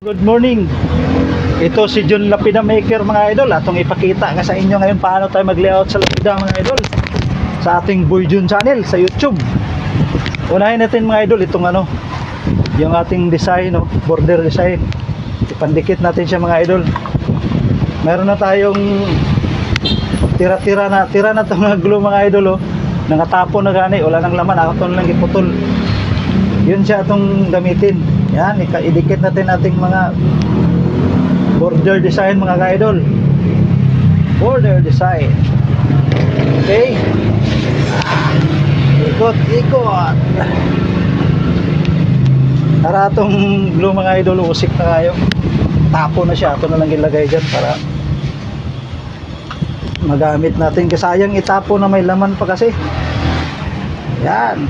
Good morning. Ito si John Lapida Maker mga idol. Atong ipakita nga sa inyo ngayon paano tayo mag-layout sa Lapida mga idol. Sa ating Boy Jun channel sa YouTube. Unahin natin mga idol itong ano, yung ating design, no? border design. Ipandikit natin siya mga idol. Meron na tayong tira-tira na, tira na itong mga glue mga idol. Oh. Nangatapon na gani, wala nang laman, ako lang giputol yun siya itong gamitin yan idikit natin ating mga border design mga ka-idol. Border design. Okay. Ikot ikot. Para itong glue mga idol usik na kayo. Tapo na siya. Ito na lang ilagay dyan para magamit natin. Kasi sayang itapo na may laman pa kasi. Yan.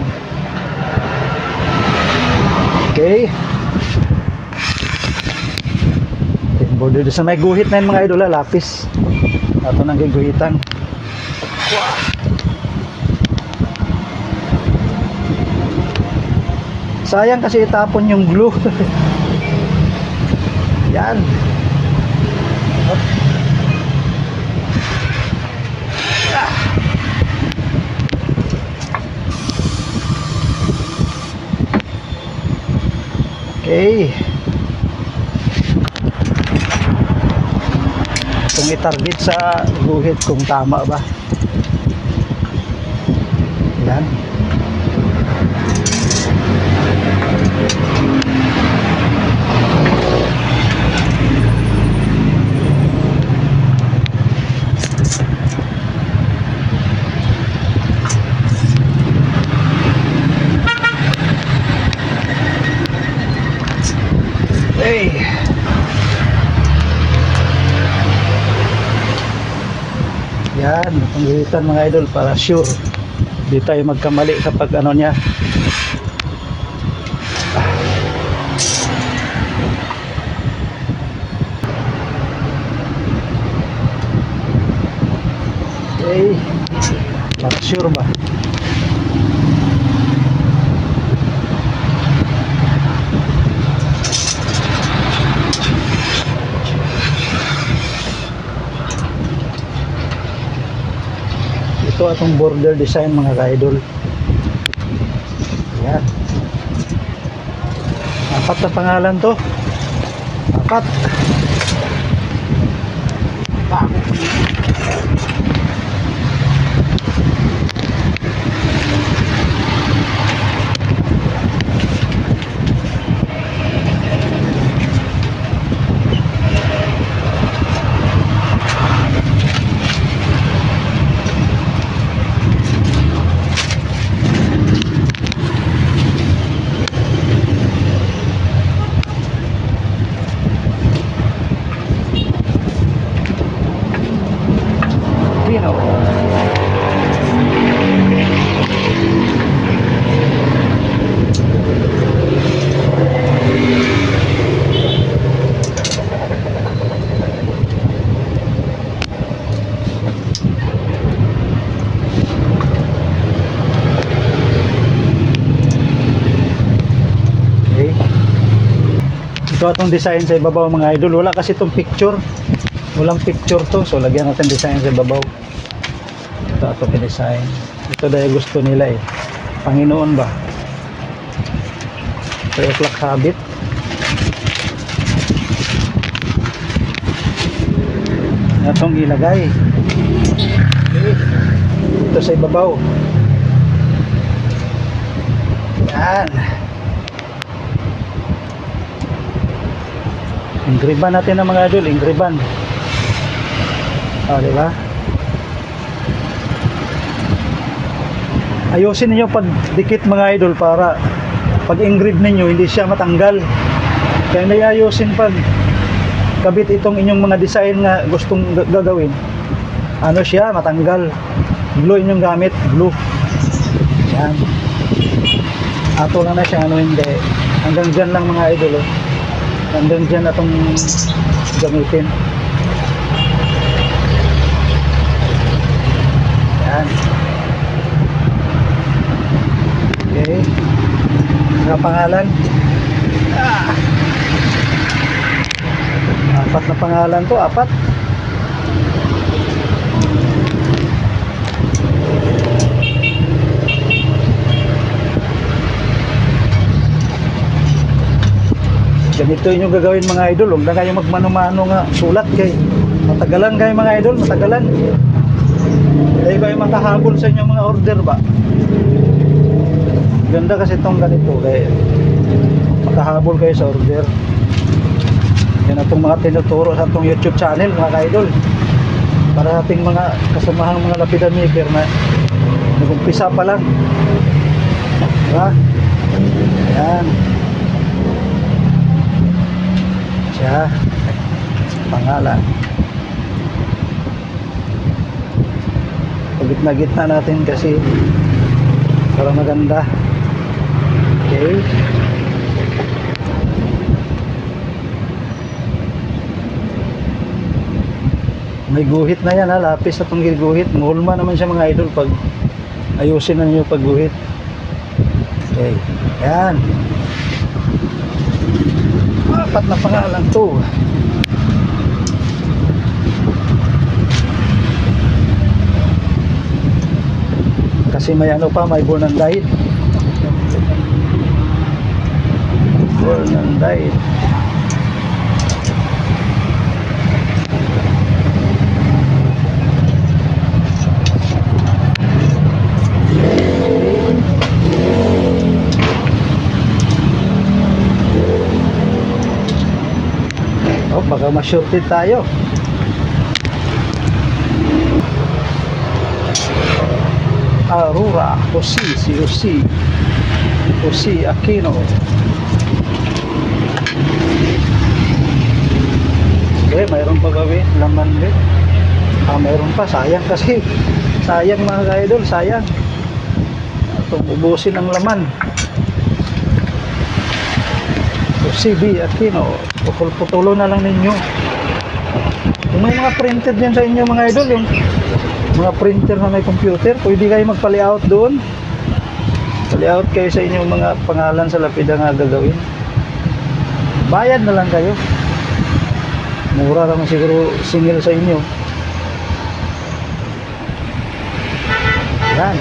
Okay. Yung border sa may guhit na yun mga idol, ah, lapis. Ato nang giguhitan. Sayang kasi itapon yung glue. Yan. Okay. Kung i-target sa guhit kung tama ba. Yan. Hey. Yan, itong guhitan mga idol para sure. Di tayo magkamali kapag ano niya. Okay. Para sure ba? Ito atong border design mga ka-idol. Yan. Apat na pangalan to. Apat. Okay. Ito atong design sa ibabaw mga idol. Wala kasi itong picture. Walang picture to. So lagyan natin design sa ibabaw. Ito atong design. Ito dahil gusto nila eh. Panginoon ba? Ito yung clock habit. Itong ilagay. Ito sa ibabaw. Yan. Ingriban natin ng mga idol, ingriban. Ah, di ba? Ayusin niyo pag dikit mga idol para pag engrave ninyo hindi siya matanggal. Kaya naiayusin pag kabit itong inyong mga design nga gustong ga- gagawin. Ano siya matanggal. Glue inyong gamit, glue. Yan. Ato lang na siya, ano hindi. Hanggang dyan lang mga idol. Oh. Hanggang dyan na itong gamitin. Yan. Okay. Mga pangalan. Ah. Apat na pangalan to, apat. Ganito yung gagawin mga idol. Huwag na kayo magmano-mano nga sulat kay matagalan kayo mga idol, matagalan. Dahil kayo makahabol sa inyong mga order ba? Ganda kasi itong ganito kaya makahabol kayo sa order. Yan itong mga tinuturo sa itong YouTube channel mga ka-idol. Para ating mga kasamahang mga lapidan maker na nag-umpisa pa lang. Diba? Yan. Siya. Pangalan. Pagit na gitna natin kasi para maganda. Okay. May guhit na yan ha, lapis na itong guhit. Mulma naman siya mga idol pag ayusin na niyo pag guhit. Okay, yan. Apat na pangalan to. Kasi may ano pa, may born Born and died. Oh, baka ma-shorted tayo. Aurora, Jose, si Jose. Jose Aquino. Eh, mayroon pa gabi, laman din. Ah, mayroon pa, sayang kasi. Sayang mga ka-idol, sayang. Itong ubusin ang laman. Jose B. Aquino, putol-putulo na lang ninyo. Kung may mga printed yan sa inyo mga idol, yung mga printer na may computer, pwede kayo magpa-layout doon. Pa-layout kayo sa inyong mga pangalan sa lapida nga gagawin. Bayad na lang kayo. Mura naman siguro singil sa inyo. Yan.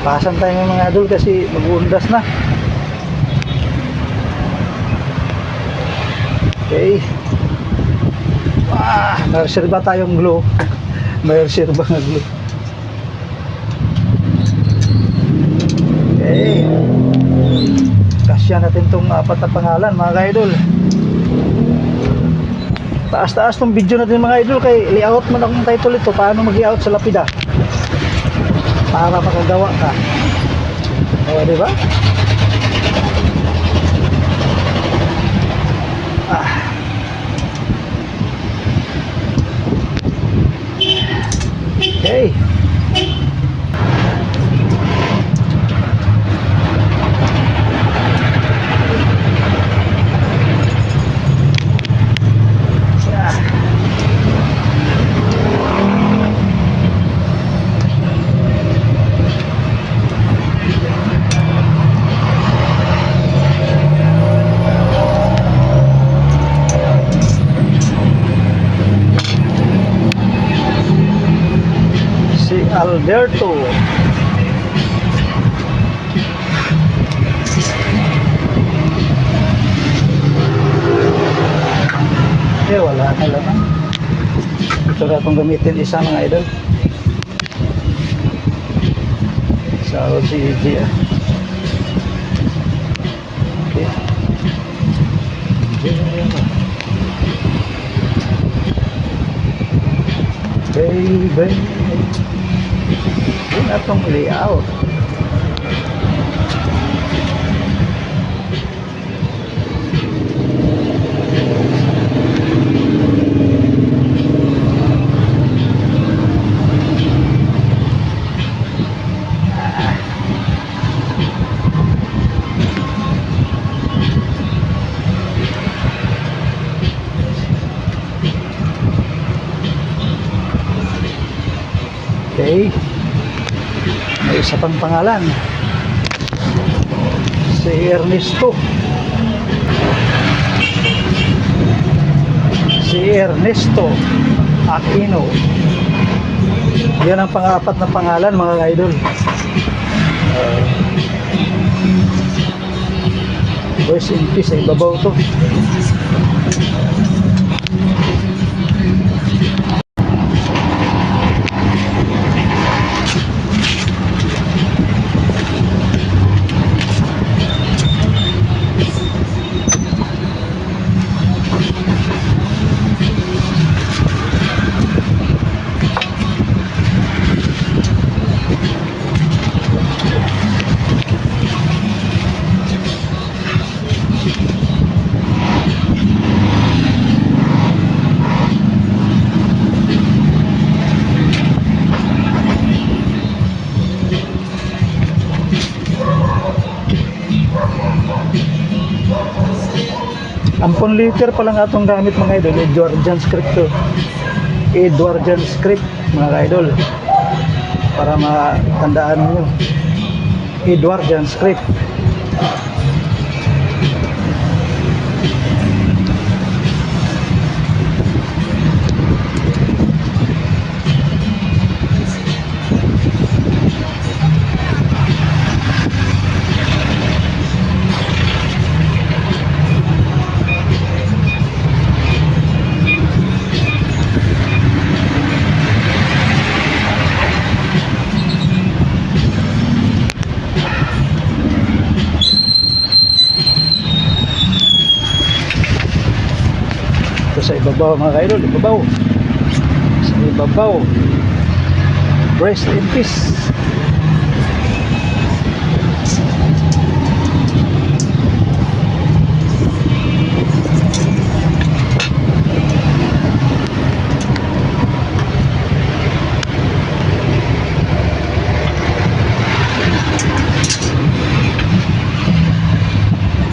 Pasan tayo ng mga idol kasi mag-uundas na. Okay. Ah, may reserva tayong glue. may reserva ng glue. Okay. Kasya natin tong apat na pangalan mga ka-idol. Taas-taas tong video natin mga idol kay layout man akong title ito paano mag-layout sa lapida para makagawa ka. O, di ba? Ah. Okay. Ah. Si Alberto. Eh, wala na lang. Ito na itong gamitin isa mga idol. Sa OCG ah. Okay. Baby. Yun na itong layout. isa pang pangalan si Ernesto. Si Ernesto Aquino. Yan ang pang-apat na pangalan mga idol. Boys in peace ay babaw to. Ampun liter pa lang atong gamit mga idol, Edwardian script to. Edwardian script mga idol. Para matandaan niyo. Edwardian script. Ibabaw mga idol, ibabaw. Ibabaw. Rest in peace.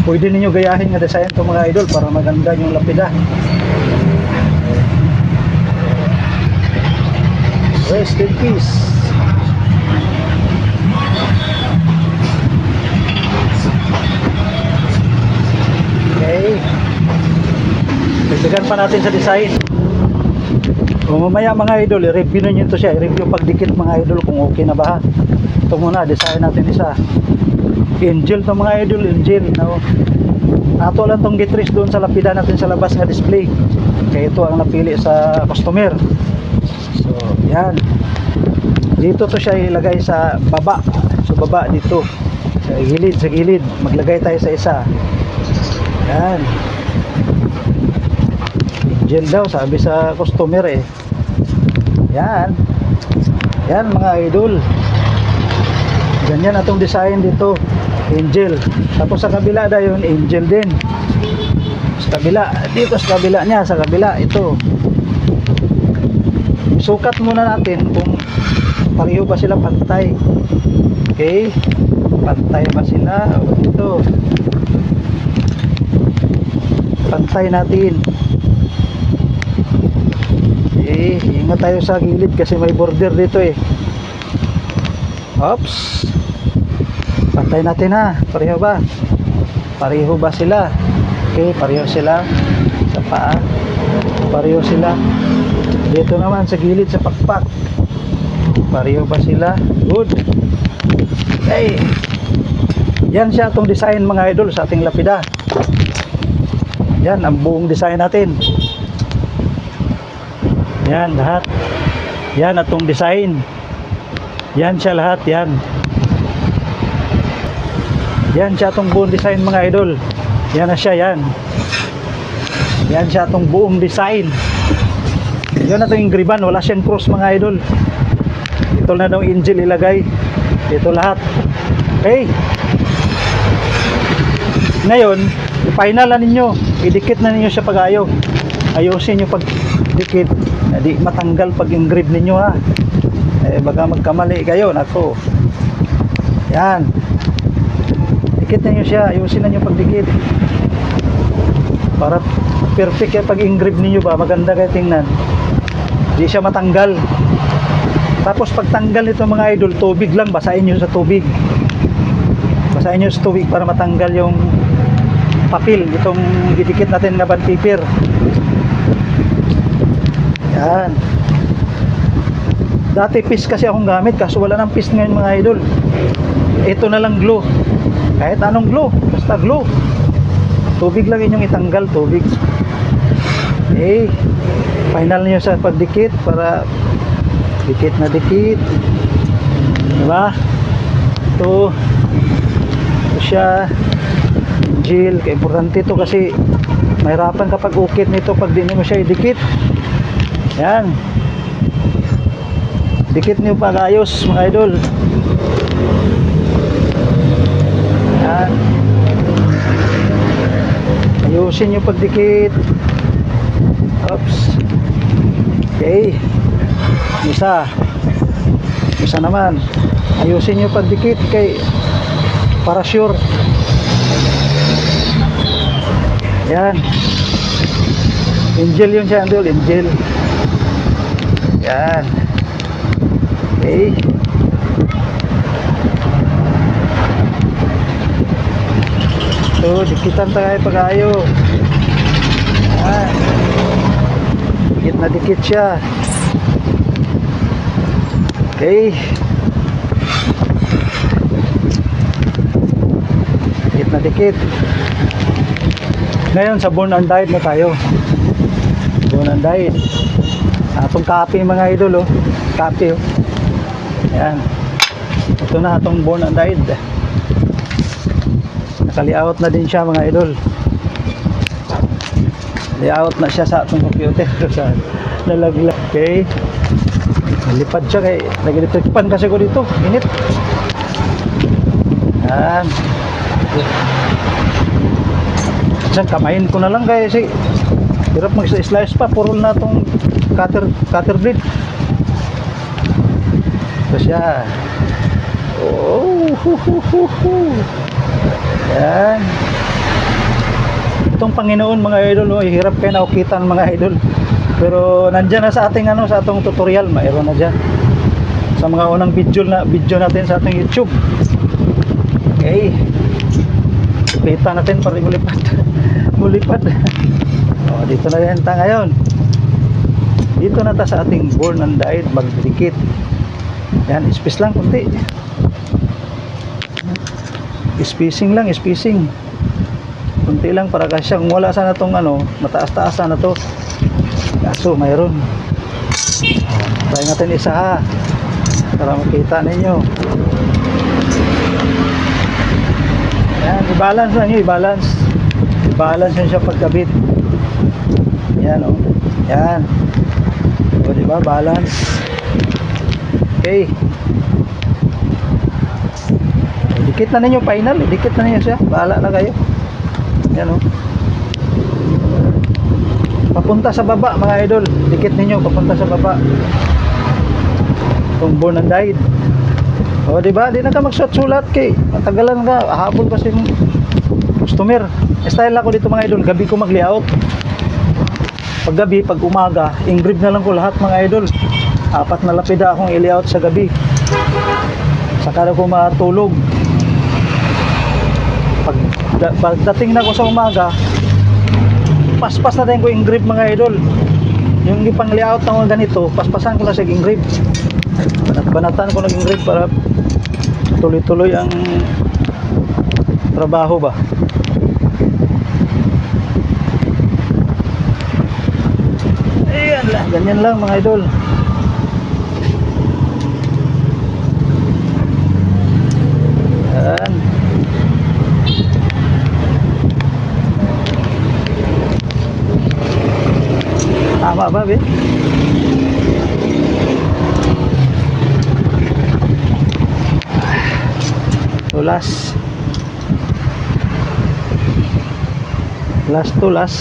Pwede ninyo gayahin nga design to mga idol para maganda yung lapida. Rest in peace. Okay. Dagdagan pa natin sa design. O mamaya mga idol, i-review na nyo to siya. I-review pagdikit mga idol kung okay na ba. Ito muna, design natin isa. Angel to mga idol, angel. No? Ato lang tong gitres doon sa lapida natin sa labas nga display. Kaya ito ang napili sa customer. Yan. Dito to siya ilagay sa baba. Sa baba dito. Sa gilid, sa gilid. Maglagay tayo sa isa. Yan. Angel daw, sabi sa customer eh. Yan. Yan mga idol. Ganyan atong design dito. Angel. Tapos sa kabila na yun, angel din. Sa kabila, dito sa kabila niya, sa kabila, ito. Sukat muna natin kung pareho ba sila pantay. Okay? Pantay ba sila? O, Ito. Pantay natin. Eh, ingat tayo sa gilid kasi may border dito eh. Oops. Pantay natin ha. Pareho ba? Pareho ba sila? Okay, pareho sila sa paa. Pareho sila. Dito naman sa gilid sa pakpak. Pareho ba sila? Good. Okay. Yan siya itong design mga idol sa ating lapida. Yan ang buong design natin. Yan lahat. Yan atong design. Yan siya lahat, yan. Yan siya itong buong design mga idol. Yan na siya, yan. Yan siya itong buong design. Yan na itong ingriban. Wala siyang cross mga idol. Ito na daw angel ilagay. Ito lahat. Okay. Ngayon, final na ninyo. Idikit na ninyo siya pag ayaw. Ayusin nyo pag dikit. Di matanggal pag engrave ninyo ha. Eh baka magkamali kayo. Nako. Yan. Dikit na nyo siya. Ayusin na nyo pag dikit. Para perfect yung pag engrave ninyo ba. Maganda kayo tingnan. Di siya matanggal. Tapos pagtanggal nito mga idol, tubig lang. Basahin nyo sa tubig. Basahin nyo sa tubig para matanggal yung papel. Itong didikit natin na band paper. Yan. Dati pis kasi akong gamit kaso wala nang pis ngayon mga idol. Ito na lang glue. Kahit anong glue, basta glue. Tubig lang inyong itanggal, tubig. Eh, final niyo sa pagdikit para dikit na dikit. Diba? Ito, ito siya. Gel, kaya importante ito kasi mahirapan kapag ukit nito pag di mo siya idikit. Yan. Dikit niyo pag ayos mga idol. Yan. Ayusin niyo pagdikit. Oops. Okay. Isa. Isa naman. Ayusin niyo pagdikit kay para sure. Yan. Angel yung siya, Andol. Angel. Yan. Okay. So, dikitan tayo pag-ayo. Yan. Dikit na dikit siya. Okay. Dikit na dikit. Ngayon sa born and died na tayo. Born and died. Atong copy mga idol oh. Copy oh. Yan. Ito na atong born and died. Naka-layout na din siya mga idol. Layout na siya sa atong computer. sa nalaglag. Okay. Nalipad siya kay nag-electric kasi ko dito. Init. Yan. Diyan, kamayin ko na lang kaya si hirap mag-slice pa puro na tong cutter, cutter blade ito siya oh hu, hu, hu, hu. yan itong Panginoon mga idol oh, hirap kayo naukitan mga idol. Pero nandyan na sa ating ano sa atong tutorial. Mayroon na dyan. Sa mga unang video na video natin sa ating YouTube. Okay. Kita natin para mulipad mulipad oh, dito na yan ta ngayon. Dito na ta sa ating born and died magdikit. Yan space lang kunti. Spacing lang spacing kunti lang para kasi kung wala sana tong ano mataas taas sana to. Kaso mayroon. Oh, try natin isa ha para makita ninyo. Yan i-balance lang yun i-balance. I-balance yun siya pagkabit. Yan o yan o diba balance. Okay. Dikit na ninyo final. Dikit na ninyo siya. Bahala na kayo yan o papunta sa baba mga idol. Dikit ninyo papunta sa baba. Itong born and died. O diba di na ka magsulat-sulat kay. Matagalan ka. Habol kasi yung customer. Style ako dito mga idol. Gabi ko mag layout pag gabi pag umaga engrave na lang ko lahat mga idol. Apat na lapida akong i-layout sa gabi. Saka na ko matulog pagdating na ko sa umaga paspas na din ko engrave mga idol. Yung ipang layout ng ganito paspasan ko na sa engrave banat-banatan ko nag engrave para tuloy-tuloy ang trabaho ba. Ayan lang ganyan lang mga idol Tama ba, be? Tulas. Last to last.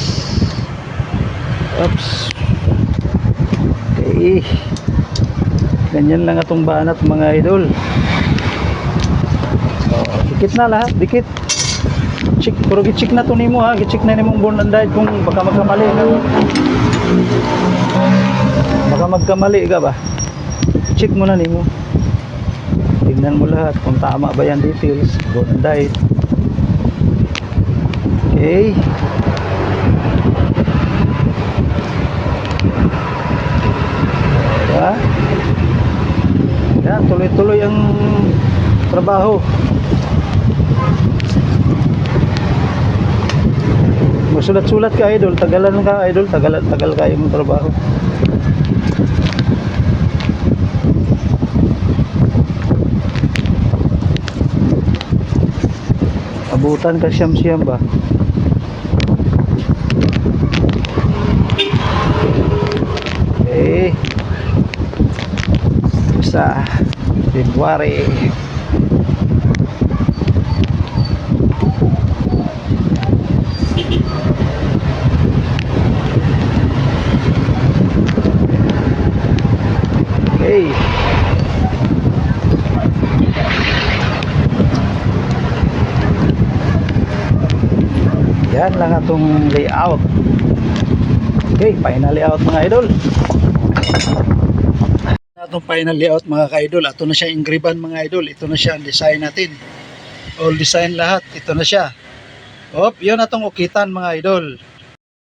Oops. Okay. Ganyan lang atong banat mga idol. Oh, dikit na lahat, dikit. Check, pero gi-check na to nimo ha, gi-check na nimo born and died kung baka magkamali ka baka magkamali ka ba? Check mo na nimo tignan mo lahat kung tama ba yan details. Good diet okay. Diba? yan tuloy tuloy ang trabaho. Masulat-sulat ka idol, tagalan ka idol, tagal tagal kayo ng trabaho. Abutan ka siyam-siyam ba? Okay. Sa February. Okay. Yan lang atong layout. Okay, final layout mga idol. Atong final layout mga ka-idol. Ito na siya ingriban mga idol. Ito na siya ang design natin. All design lahat. Ito na siya. Op, yun atong ukitan mga idol.